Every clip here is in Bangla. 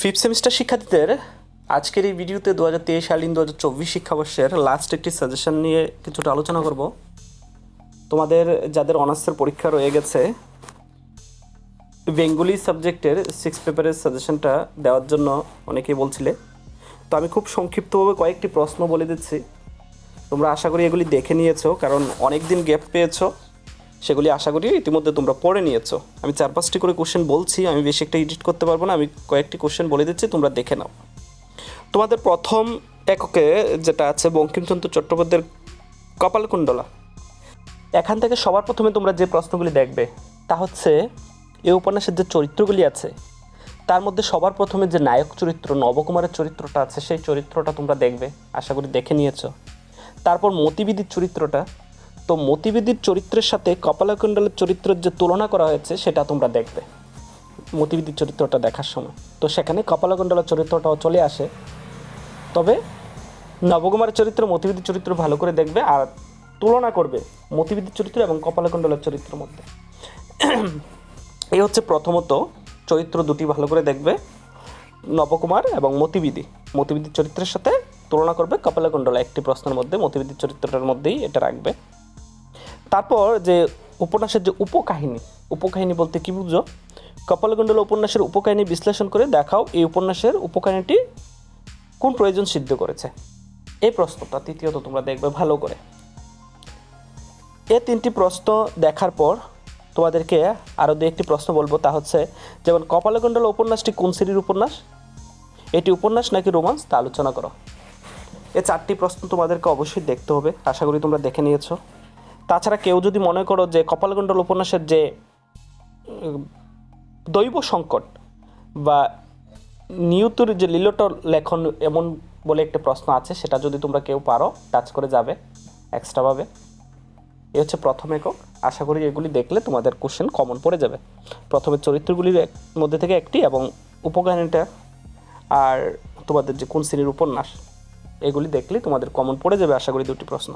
ফিফথ সেমিস্টার শিক্ষার্থীদের আজকের এই ভিডিওতে দু হাজার তেইশ সালিন দু হাজার চব্বিশ শিক্ষাবর্ষের লাস্ট একটি সাজেশন নিয়ে কিছুটা আলোচনা করব। তোমাদের যাদের অনার্সের পরীক্ষা রয়ে গেছে, বেঙ্গলি সাবজেক্টের সিক্স পেপারের সাজেশনটা দেওয়ার জন্য অনেকেই বলছিলে। তো আমি খুব সংক্ষিপ্তভাবে কয়েকটি প্রশ্ন বলে দিচ্ছি। তোমরা আশা করি এগুলি দেখে নিয়েছো, কারণ অনেক দিন গ্যাপ পেয়েছ। সেগুলি আশা করি ইতিমধ্যে তোমরা পড়ে নিয়েছো। আমি চার পাঁচটি করে কোশ্চেন বলছি, আমি বেশি একটা এডিট করতে পারব না, আমি কয়েকটি কোশ্চেন বলে দিচ্ছি, তোমরা দেখে নাও। তোমাদের প্রথম এককে যেটা আছে বঙ্কিমচন্দ্র চট্টোপাধ্যায়ের কপালকুণ্ডলা। এখান থেকে সবার প্রথমে তোমরা যে প্রশ্নগুলি দেখবে, তা হচ্ছে এ উপন্যাসের যে চরিত্রগুলি আছে, তার মধ্যে সবার প্রথমে যে নায়ক চরিত্র, নবকুমারের চরিত্রটা আছে, সেই চরিত্রটা তোমরা দেখবে, আশা করি দেখে নিয়েছো। তারপর মতিবিদির চরিত্রটা তো মতিবিদির চরিত্রের সাথে কপালকুণ্ডলের চরিত্রের যে তুলনা করা হয়েছে, সেটা তোমরা দেখবে। মতিবিদির চরিত্রটা দেখার সময়। তো সেখানে কপালকুণ্ডলের চরিত্রটাও চলে আসে। তবে নবকুমারের চরিত্র মতিবিদির চরিত্র ভালো করে দেখবে আর তুলনা করবে মতিবিদির চরিত্র এবং কপালকুণ্ডলের চরিত্রের মধ্যে। এই হচ্ছে প্রথমত চরিত্র দুটি ভালো করে দেখবে, নবকুমার এবং মতিবিদি। মতিবিদির চরিত্রের সাথে তুলনা করবে কপালকুণ্ডলা। একটি প্রশ্নের মধ্যে মতিবিদির চরিত্রটার মধ্যেই এটা রাখবে। তারপর যে উপন্যাসের যে উপকাহিনী উপকাহিনী বলতে কি বুঝো কপালকুণ্ডলা উপন্যাসের উপকাহিনী বিশ্লেষণ করে দেখাও এই উপন্যাসের উপকাহিনীটি কোন প্রয়োজন সিদ্ধ করেছে। এই প্রশ্নটা তৃতীয়ত তোমরা দেখবে ভালো করে। এ তিনটি প্রশ্ন দেখার পর তোমাদেরকে আরও দু একটি প্রশ্ন বলব, তা হচ্ছে যেমন কপালকুণ্ডলা উপন্যাসটি কোন শ্রেণির উপন্যাস? এটি উপন্যাস নাকি রোমান্স? তা আলোচনা করো। এ চারটি প্রশ্ন তোমাদেরকে অবশ্যই দেখতে হবে, আশা করি তোমরা দেখে নিয়েছো। তাছাড়া কেউ যদি মনে করো যে কপালকুণ্ডল উপন্যাসের যে দৈব সংকট বা নিয়তুর যে লীলট লেখন এমন বলে একটা প্রশ্ন আছে, সেটা যদি তোমরা কেউ পারো, টাচ করে যাবে এক্সট্রাভাবে। এ হচ্ছে প্রথম একক। আশা করি এগুলি দেখলে তোমাদের কোশ্চেন কমন পড়ে যাবে। প্রথমে চরিত্রগুলির মধ্যে থেকে একটি এবং উপকাহিনীটা আর তোমাদের যে কোন শ্রেণির উপন্যাস, এগুলি দেখলে তোমাদের কমন পড়ে যাবে, আশা করি দুটি প্রশ্ন।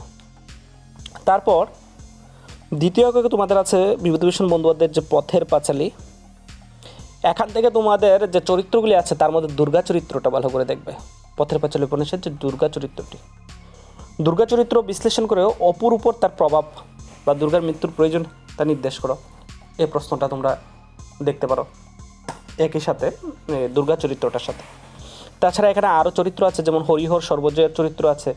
তারপর দ্বিতীয় এককে তোমাদের আছে বিভূতিভূষণ বন্দ্যোপাধ্যায়ের যে পথের পাঁচালী। এখান থেকে তোমাদের যে চরিত্রগুলি আছে, তার মধ্যে দুর্গা চরিত্রটা ভালো করে দেখবে। পথের পাঁচালী উপন্যাসের যে দুর্গা চরিত্রটি। দুর্গা চরিত্র বিশ্লেষণ করে অপুর উপর তার প্রভাব বা দুর্গার মৃত্যুর প্রয়োজন তা নির্দেশ করো। এই প্রশ্নটা তোমরা দেখতে পারো একই সাথে দুর্গা চরিত্রটার সাথে। তাছাড়া এখানে আরও চরিত্র আছে, যেমন হরিহর সর্বজয়ের চরিত্র আছে।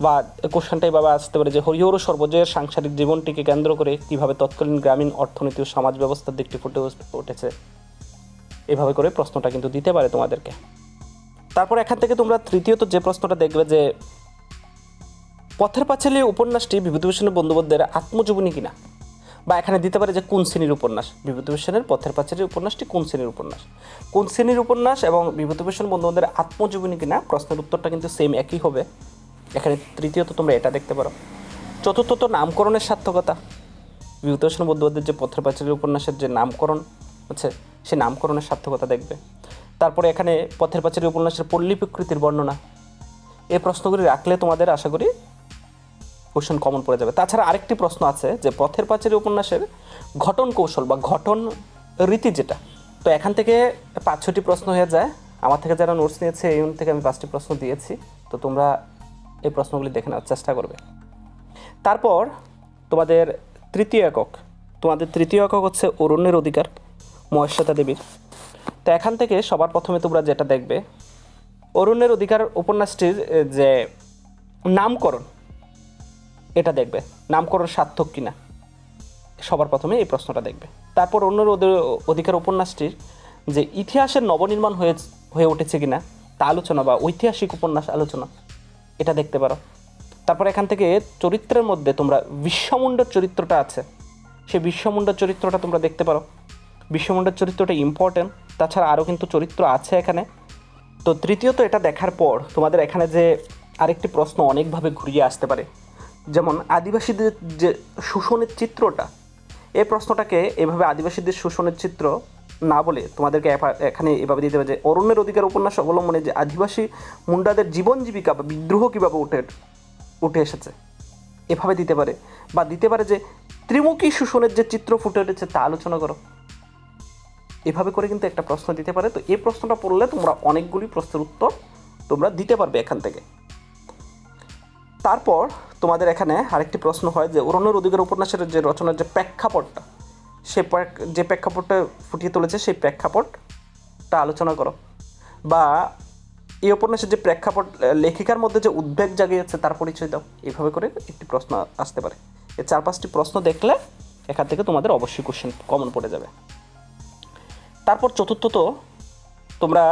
বা কোশ্চেনটাই বাবা আসতে পারে যে হরিহর সর্বজয়ের সাংসারিক জীবনটিকে কেন্দ্র করে কীভাবে তৎকালীন গ্রামীণ অর্থনীতি ও সমাজ ব্যবস্থার দিকটি ফুটে উঠেছে। এভাবে করে প্রশ্নটা কিন্তু দিতে পারে তোমাদেরকে। তারপর এখান থেকে তোমরা তৃতীয়ত যে প্রশ্নটা দেখবে যে, পথের পাঁচালী উপন্যাসটি বিভূতিভূষণ বন্দ্যোপাধ্যায়ের আত্মজীবনী কিনা? বা এখানে দিতে পারে যে কোন শ্রেণির উপন্যাস? বিভূতিভূষণের পথের পাঁচালীর উপন্যাসটি কোন শ্রেণির উপন্যাস? কোন শ্রেণির উপন্যাস এবং বিভূতিভূষণ বন্দ্যোপাধ্যায়ের আত্মজীবনী কিনা? প্রশ্নের উত্তরটা কিন্তু সেম একই হবে। এখানে তৃতীয়ত তোমরা এটা দেখতে পারো। চতুর্থত নামকরণের সার্থকতা। বিভূতিভূষণ বন্দ্যোপাধ্যায়ের যে পথের পাঁচালী উপন্যাসের যে নামকরণ আছে সে নামকরণের সার্থকতা দেখবে। তারপরে এখানে পথের পাঁচালী উপন্যাসের পল্লী প্রকৃতির বর্ণনা। এই প্রশ্নগুলি রাখলে তোমাদের আশা করি কোশ্চেন কমন পড়ে যাবে। তাছাড়া আরেকটি প্রশ্ন আছে যে পথের পাঁচালী উপন্যাসের ঘটন কৌশল বা ঘটন রীতি যেটা, তো এখান থেকে পাঁচ ছটি প্রশ্ন হয়ে যায়। আমার থেকে যারা নোটস নিয়েছে, এই থেকে আমি পাঁচটি প্রশ্ন দিয়েছি। তো তোমরা এই প্রশ্নগুলি দেখে নেওয়ার চেষ্টা করবে। তারপর তোমাদের তৃতীয় একক। তোমাদের তৃতীয় একক হচ্ছে অরণ্যের অধিকার, মহেশ্বতা দেবীর। তো এখান থেকে সবার প্রথমে তোমরা যেটা দেখবে, অরণ্যের অধিকার উপন্যাসটির যে নামকরণ, এটা দেখবে, নামকরণ সার্থক কিনা। সবার প্রথমে এই প্রশ্নটা দেখবে। তারপর অন্য অধিকার উপন্যাসটির যে ইতিহাসের নবনির্মাণ হয়ে হয়ে উঠেছে কিনা, তা আলোচনা বা ঐতিহাসিক উপন্যাস আলোচনা। এটা দেখতে পারো। তারপর এখান থেকে চরিত্রের মধ্যে তোমরা বিশ্বমুণ্ডর চরিত্রটা আছে। সেই বিশ্বমুণ্ডর চরিত্রটা তোমরা দেখতে পারো। বিশ্বমুণ্ডর চরিত্রটা ইম্পর্টেন্ট তাছাড়া আরও কিন্তু চরিত্র আছে এখানে। তো তৃতীয়ত এটা দেখার পর তোমাদের এখানে যে আরেকটি প্রশ্ন অনেকভাবে ঘুরিয়ে আসতে পারে। যেমন আদিবাসীদের যে শোষণের চিত্রটা, এই প্রশ্নটাকে এভাবে আদিবাসীদের শোষণের চিত্র না বলে তোমাদেরকে এখানে এভাবে দিতে হবে যে অরণ্যের অধিকার উপন্যাস অবলম্বনে যে আদিবাসী মুন্ডাদের জীবন জীবিকা বা বিদ্রোহ কীভাবে উঠে উঠে এসেছে, এভাবে দিতে পারে বা দিতে পারে যে ত্রিমুখী শোষণের যে চিত্র ফুটে উঠেছে তা আলোচনা করো। এভাবে করে কিন্তু একটা প্রশ্ন দিতে পারে। তো এই প্রশ্নটা পড়লে তোমরা অনেকগুলি প্রশ্নের উত্তর তোমরা দিতে পারবে এখান থেকে। তারপর তোমাদের এখানে আরেকটি প্রশ্ন হয় যে অরণ্যর অধিকার উপন্যাসের যে রচনার যে প্রেক্ষাপটটা সে যে প্রেক্ষাপটটা ফুটিয়ে তুলেছে, সেই প্রেক্ষাপটটা আলোচনা করো। বা এই উপন্যাসের যে প্রেক্ষাপট, লেখিকার মধ্যে যে উদ্বেগ জাগিয়েছে তার পরিচয় দাও। এইভাবে করে একটি প্রশ্ন আসতে পারে। এই চার পাঁচটি প্রশ্ন দেখলে এখান থেকে তোমাদের অবশ্যই কোশ্চেন কমন পড়ে যাবে। তারপর চতুর্থত তোমরা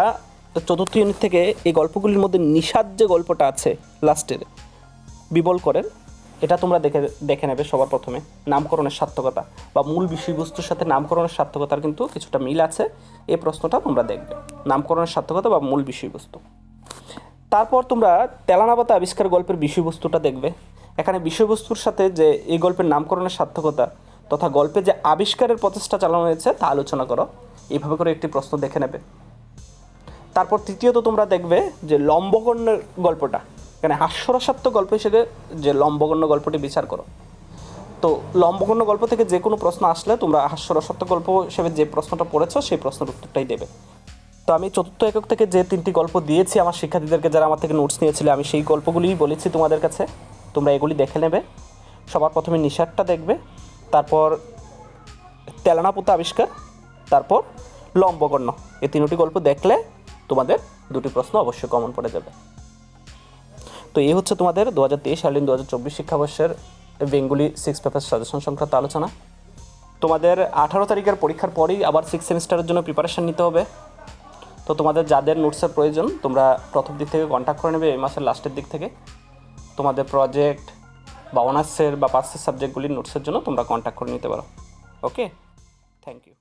চতুর্থ ইউনিট থেকে এই গল্পগুলির মধ্যে নিষাদ যে গল্পটা আছে লাস্টের বিবল করেন এটা তোমরা দেখে দেখে নেবে সবার প্রথমে। নামকরণের সার্থকতা বা মূল বিষয়বস্তুর সাথে নামকরণের সার্থকতার কিন্তু কিছুটা মিল আছে। এই প্রশ্নটা তোমরা দেখবে। নামকরণের সার্থকতা বা মূল বিষয়বস্তু। তারপর তোমরা তেলানাবাতা আবিষ্কার গল্পের বিষয়বস্তুটা দেখবে। এখানে বিষয়বস্তুর সাথে যে এই গল্পের নামকরণের সার্থকতা তথা গল্পে যে আবিষ্কারের প্রচেষ্টা চালানো হয়েছে তা আলোচনা করো। এইভাবে করে একটি প্রশ্ন দেখে নেবে। তারপর তৃতীয়ত তোমরা দেখবে যে লম্বগণ্যের গল্পটা। এখানে হাস্যরসাত্মক গল্প হিসেবে যে লম্বগণ্য গল্পটি বিচার করো। তো লম্বগণ্য গল্প থেকে যে কোনো প্রশ্ন আসলে তোমরা হাস্যরসাত্মক গল্প হিসেবে যে প্রশ্নটা পড়েছো, সেই প্রশ্নের উত্তরটাই দেবে। তো আমি চতুর্থ একক থেকে যে তিনটি গল্প দিয়েছি, আমার শিক্ষার্থীদেরকে যারা আমার থেকে নোটস নিয়েছিল, আমি সেই গল্পগুলিই বলেছি তোমাদের কাছে। তোমরা এগুলি দেখে নেবে। সবার প্রথমে নিষাদটা দেখবে, তারপর তেলানাপুতা আবিষ্কার, তারপর লম্বগণ্য। এই তিনটি গল্প দেখলে তোমাদের দুটি প্রশ্ন অবশ্যই কমন পড়ে যাবে। তো এই হচ্ছে তোমাদের দু হাজার তেইশ সালিন দু হাজার চব্বিশ শিক্ষাবর্ষের বেঙ্গুলি সিক্স পেপার সাজেশন সংক্রান্ত আলোচনা। তোমাদের আঠারো তারিখের পরীক্ষার পরেই আবার সিক্স সেমিস্টারের জন্য প্রিপারেশান নিতে হবে। তো তোমাদের যাদের নোটসের প্রয়োজন, তোমরা প্রথম দিক থেকে কন্ট্যাক্ট করে নেবে এই মাসের লাস্টের দিক থেকে। তোমাদের প্রজেক্ট বা অনার্সের বা পাসের সাবজেক্টগুলির নোটসের জন্য তোমরা কন্ট্যাক্ট করে নিতে পারো। Okay thank you